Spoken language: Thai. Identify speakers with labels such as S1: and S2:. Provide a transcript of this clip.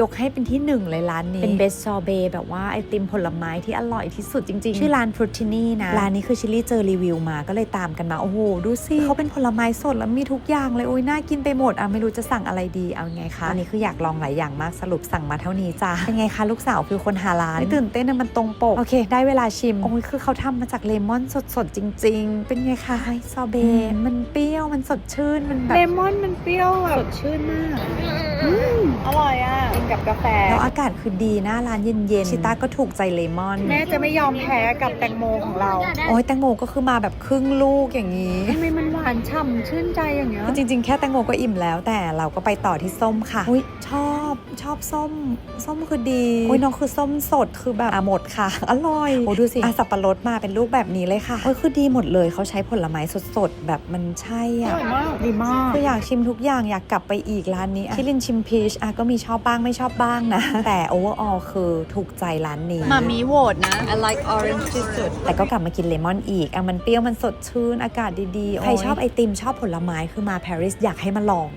S1: ยกให้เป็นที่หนึ่งเลยร้านนี้ เป็นเบสซอเบแบบว่าไอติมผลไม้ที่อร่อยที่สุดจริง ๆ ชื่อร้านฟรุตตินี่นะ ร้านนี้คือชิลลี่เจอรีวิวมาก็เลยตามกันมา โอ้โห ดูสิเขาเป็นผลไม้สดแล้วมีทุกอย่างเลย โอ้ยน่ากินไปหมด อะไม่รู้จะสั่งอะไรดีเอาไงคะอันนี้คืออยากลองหลายอย่างมากสรุปสั่งมาเท่านี้จ้าเป็นไงคะลูกสาวคือคนหาร้านไม่ตื่นเต้นนะมันตรงปกโอเค ได้เวลาชิมโอ้ยคือเขาทำมาจากเลมอนสดๆจริง ๆ เป็นไงคะไอซอเบมันเปรี้ยวมันสดชื่นมันแบบ
S2: เลมอนมันเปรี้ยวแบ
S1: ส
S2: บ
S1: ดชื่นมาก
S2: อร่อยอะ กินกับกาแฟ
S1: แล้วอากาศคือดีหน้าร้านเย็นๆ ชิต้าก็ถูกใจเลมอน
S2: แม่จะไม่ยอมแพ้กับแตงโมของเรา
S1: โอ้ยแตงโมก็คือมาแบบครึ่งลูกอย่างนี้
S2: ทำไมมันหวานฉ่ำชื่นใจอย่างเงี้ย
S1: คือจริงๆ แค่แตงโมก็อิ่มแล้วแต่เราก็ไปต่อที่ส้มค่ะอุ้ยชอบชอบส้ม ส้มคือดีอุ้ยน้องคือส้มสดคือแบบอะหมดค่ะ อร่อยโอ้ดูสิอะสับปะรดมาเป็นลูกแบบนี้เลยค่ะโอ้ยคือดีหมดเลยเขาใช้ผลไม้สดๆแบบมันใช่
S2: อ
S1: อะ
S2: ร่อยมากดีมาก
S1: คืออยากชิมทุกอย่างอยากกลับไปอีกร้านนี้อะที่ลินชิมพีชอะก็มีชอบบ้างไม่ชอบบ้างนะ แต่โอเวอร์ออลคือถูกใจร้านนี้
S2: มามีโหวตนะ I like orange ที่สุด
S1: แต่ก็กลับมากินเลมอนอีกอะมันเปรี้ยวมันสดชื่นอากาศดีๆ ใครชอบไอติมชอบผลไม้คือมาปารีสอยากให้มาลอง